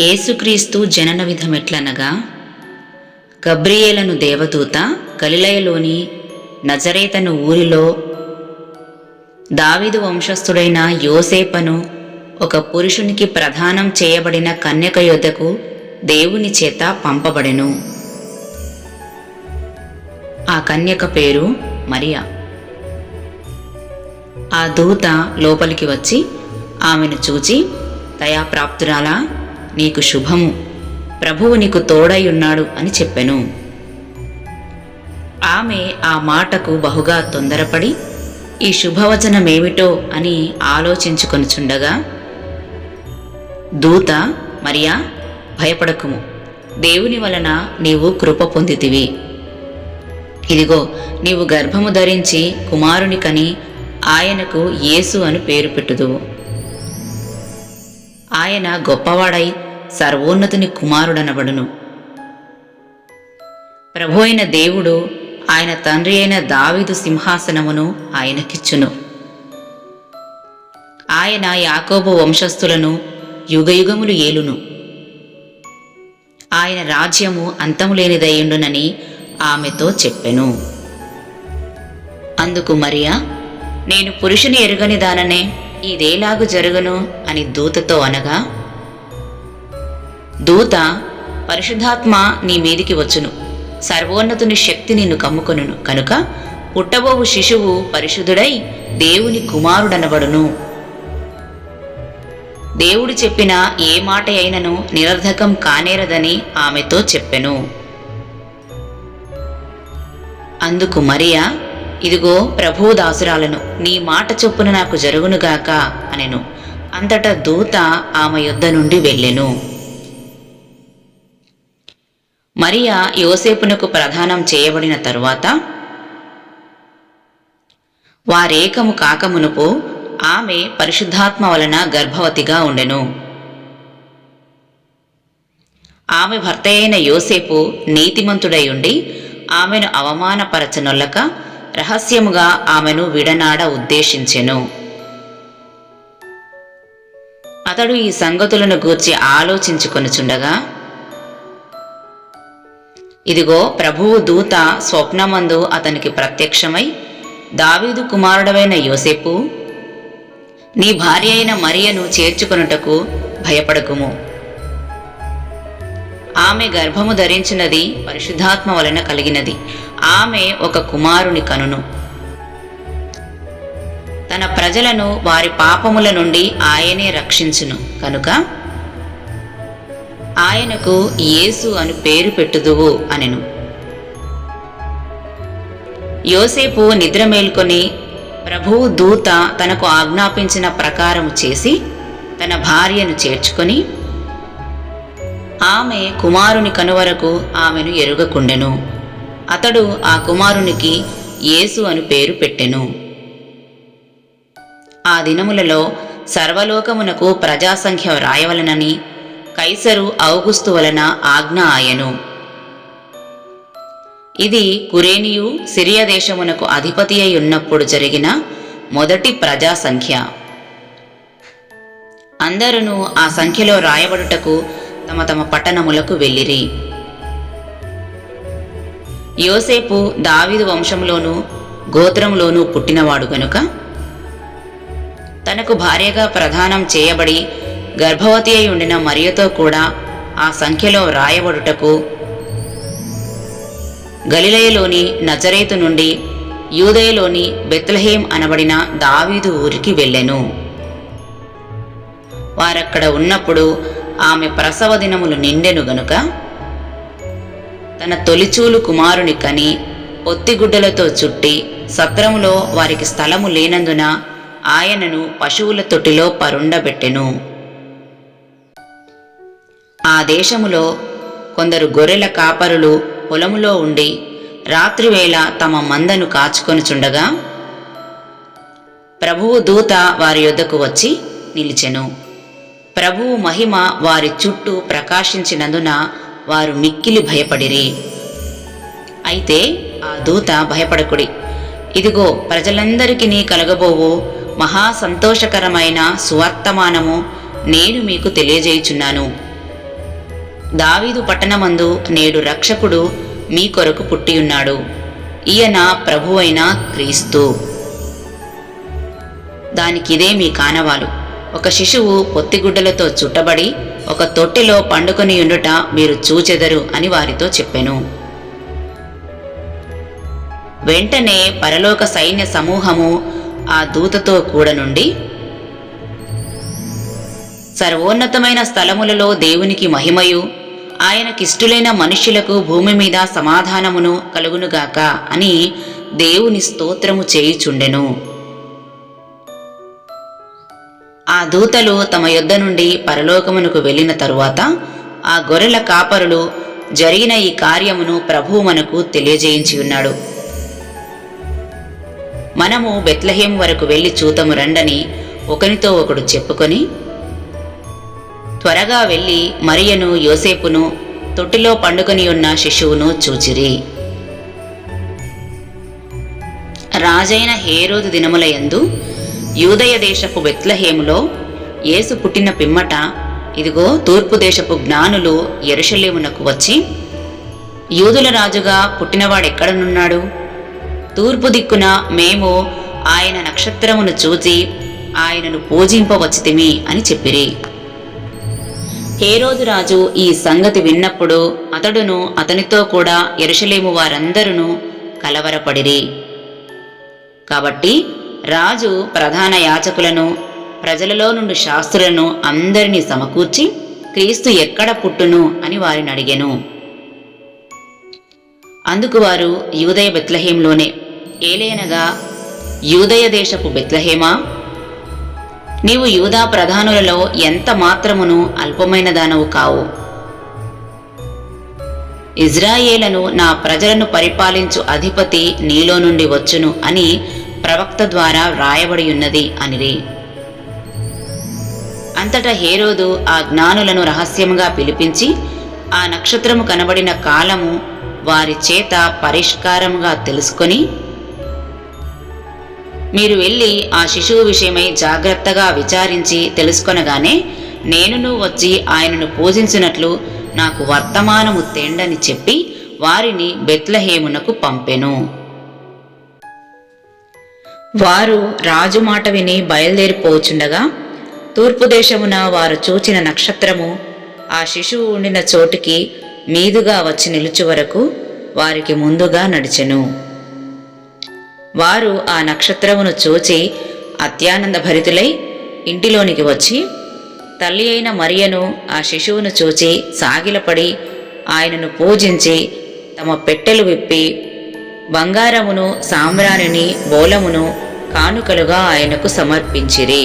యేసుక్రీస్తు జనన విధమెట్లనగా గబ్రియేలను దేవదూత గలిలయలోని నజరేతను ఊరిలో దావిదు వంశస్థుడైన యోసేపను ఒక పురుషునికి ప్రదానం చేయబడిన కన్యక యొద్దకు దేవుని చేత పంపబడెను. ఆ కన్యక పేరు మరియా. ఆ దూత లోపలికి వచ్చి ఆమెను చూచి దయాప్రాప్తురాలా నీకు శుభము. ప్రభువు నీకు తోడై ఉన్నాడు అని చెప్పెను. ఆమె ఆ మాటకు బహుగా తొందరపడి ఈ శుభవచనమేమిటో అని ఆలోచించుకొనుచుండగా దూత మరియా భయపడకుము. దేవుని వలన నీవు కృప పొందితివి. ఇదిగో నీవు గర్భము ధరించి కుమారుని కని ఆయనకు యేసు అని పేరు పెట్టుదువు. ఆయన గొప్పవాడై సర్వోన్నతుని కుమారుడనబడును. ప్రభు అయిన దేవుడు ఆయన తండ్రి అయిన దావీదు సింహాసనమును ఆయనకిచ్చును. ఆయన యాకోబు వంశస్థులను యుగయుగములు ఏలును. ఆయన రాజ్యము అంతము లేనిదయ్యుండునని ఆమెతో చెప్పెను. అందుకు మరియా నేను పురుషుని ఎరుగని దాననే ఇదేలాగు జరుగును? అని దూతతో అనగా దూత పరిశుద్ధాత్మ నీ మీదికి వచ్చును. సర్వోన్నతుని శక్తి నిన్ను కమ్ముకొనును. కనుక పుట్టబోవు శిశువు పరిశుద్ధుడై దేవుని కుమారుడనబడును. దేవుడు చెప్పిన ఏ మాట అయినను నిరర్ధకం కానేరదని ఆమెతో చెప్పెను. అందుకు మరియా ఇదిగో ప్రభువు దాసురాలను నీ మాట చొప్పున నాకు జరుగునుగాక అనెను. అంతటా దూత ఆమె యుద్ధ నుండి వెళ్ళెను. మరియా యోసేపునకు ప్రదానం చేయబడిన తరువాత వారేకము కాకమునుపు ఆమె పరిశుద్ధాత్మ వలన గర్భవతిగా ఉండెను. ఆమె భర్త అయిన యోసేపు నీతిమంతుడై ఉండి ఆమెను అవమానపరచనొల్లక రహస్యముగా ఆమెను విడనాడ ఉద్దేశించెను. అతడు ఈ సంగతులను గూర్చి ఆలోచించుకొనుచుండగా ఇదిగో ప్రభువు దూత స్వప్నమందు అతనికి ప్రత్యక్షమై దావీదు కుమారుడవైన యోసేపు నీ భార్య అయిన మరియను చేర్చుకొనుటకు భయపడకుము. ఆమె గర్భము ధరించినది పరిశుద్ధాత్మ వలన కలిగినది. ఆమె ఒక కుమారుని కనును. ప్రజలను వారి పాపముల నుండి ఆయనే రక్షించును. కనుక ఆయనకు యేసు అని పేరు పెట్టుదువు అనెను. యోసేపు నిద్ర మేల్కొని ప్రభువు దూత తనకు ఆజ్ఞాపించిన ప్రకారము చేసి తన భార్యను చేర్చుకొని ఆమె కుమారుని కనువరకు ఆమెను ఎరుగకుండెను. అతడు ఆ కుమారునికి యేసు అని పేరు పెట్టెను. ఆ దినములలో సర్వలోకమునకు ప్రజాసంఖ్య వ్రాయవలనని కైసరు ఔగుస్తు వలన ఆజ్ఞ ఆయను. ఇది కురేనియు సిరియా దేశమునకు అధిపతి అయి ఉన్నప్పుడు జరిగిన మొదటి ప్రజాసంఖ్య. అందరూ ఆ సంఖ్యలో రాయబడుటకు తమ తమ పట్టణములకు వెళ్ళిరి. యోసేపు దావీదు వంశంలోనూ గోత్రంలోనూ పుట్టినవాడు గనుక తనకు భార్యగా ప్రదానం చేయబడి గర్భవతి అయి ఉండిన మరియతో కూడా ఆ సంఖ్యలో రాయబడుటకు గలిలయలోని నజరేతు నుండి యూదయలోని బెత్లహేం అనబడిన దావీదు ఊరికి వెళ్ళెను. వారక్కడ ఉన్నప్పుడు ఆమె ప్రసవ దినములు నిండెను గనుక తన తొలిచూలు కుమారుని కని పొత్తిగుడ్డలతో చుట్టి సత్రములో వారికి స్థలము లేనందున ఆయనను పశువుల తొట్టిలో పరుండబెట్టెను. ఆ దేశములో కొందరు గొర్రెల కాపరులు పొలములో ఉండి రాత్రివేళ తమ మందను కాచుకొనుచుండగా ప్రభువు దూత వారి యొద్దకు వచ్చి నిలిచెను. ప్రభువు మహిమ వారి చుట్టూ ప్రకాశించినందున వారు మిక్కిలి భయపడిరి. అయితే ఆ దూత భయపడకుడి. ఇదిగో ప్రజలందరికీ నీ కలగబోవు మహా సంతోషకరమైన సువర్తమానము నేను మీకు తెలియజేయుచున్నాను. దావీదు పట్టణమందు నేడు రక్షకుడు మీ కొరకు పుట్టియున్నాడు. ఈయన ప్రభువైన క్రీస్తు. దానికిదే మీ కానవాలు. ఒక శిశువు పొత్తిగుడ్డలతో చుట్టబడి ఒక తొట్టెలో పండుకొని ఉండుట మీరు చూచెదరు అని వారితో చెప్పెను. వెంటనే పరలోక సైన్య సమూహము ఆ దూతతో కూడనుండి సర్వోన్నతమైన స్థలములలో దేవునికి మహిమయు ఆయనకిష్టులైన మనుష్యులకు భూమి మీద సమాధానమును కలుగునుగాక అని దేవుని స్తోత్రము చేయుచుండెను. ఆ దూతలు తమ యొద్ద నుండి పరలోకమునకు వెళ్ళిన తరువాత ఆ గొర్రెల కాపరులు జరిగిన ఈ కార్యమును ప్రభువు మనకు తెలియజేయించి ఉన్నాడు మనము బెత్లహేం వరకు వెళ్ళి చూతము రండని ఒకనితో ఒకడు చెప్పుకొని త్వరగా వెళ్ళి మరియను యోసేపును తొట్టిలో పండుకొని ఉన్న శిశువును చూచిరి. రాజైన హేరోదు దినములయందు యూదయ దేశపు బెత్లహేములో యేసు పుట్టిన పిమ్మట ఇదిగో తూర్పు దేశపు జ్ఞానులు ఎరుషలేమునకు వచ్చి యూదుల రాజుగా పుట్టినవాడెక్కడనున్నాడు? తూర్పు దిక్కున మేము ఆయన నక్షత్రమును చూచి ఆయనను పూజింపవచ్చితిమి అని చెప్పిరి. హేరోదు రాజు ఈ సంగతి విన్నప్పుడు అతడును అతనితో కూడా ఎరుషలేము వారందరూ కలవరపడిరి. కాబట్టి రాజు ప్రధాన యాచకులను ప్రజలలో నుండి శాస్త్రులను అందరినీ సమకూర్చి క్రీస్తు ఎక్కడ పుట్టును అని వారిని అడిగెను. అందుకు వారు యూదయ బెత్లహేంలోనే ఏలేనగా యూదయ దేశపు బెత్లహేమా? నీవు యూదా ప్రధానులలో ఎంత మాత్రమును అల్పమైన దానవు కావు. ఇజ్రాయేలను నా ప్రజలను పరిపాలించు అధిపతి నీలో నుండి వచ్చును అని ప్రవక్త ద్వారా వ్రాయబడి ఉన్నది అనిరి. అంతటా హేరోదు ఆ జ్ఞానులను రహస్యంగా పిలిపించి ఆ నక్షత్రము కనబడిన కాలము వారి చేత పరిష్కారంగా తెలుసుకొని మీరు వెళ్ళి ఆ శిశువు విషయమై జాగ్రత్తగా విచారించి తెలుసుకొనగానే నేనును వచ్చి ఆయనను పూజించినట్లు నాకు వర్తమానము తేండని చెప్పి వారిని బెత్లహేమునకు పంపెను. వారు రాజు మాట విని బయలుదేరిపోచుండగా తూర్పు దేశమున వారు చూచిన నక్షత్రము ఆ శిశువు ఉండిన చోటుకి మీదుగా వచ్చి నిలుచు వరకు వారికి ముందుగా నడిచెను. వారు ఆ నక్షత్రమును చూచి అత్యానంద భరితులై ఇంటిలోనికి వచ్చి తల్లి అయిన మరియను ఆ శిశువును చూచి సాగిలపడి ఆయనను పూజించి తమ పెట్టెలు విప్పి బంగారమును సామ్రాణిని బోలమును కానుకలుగా ఆయనకు సమర్పించిరి.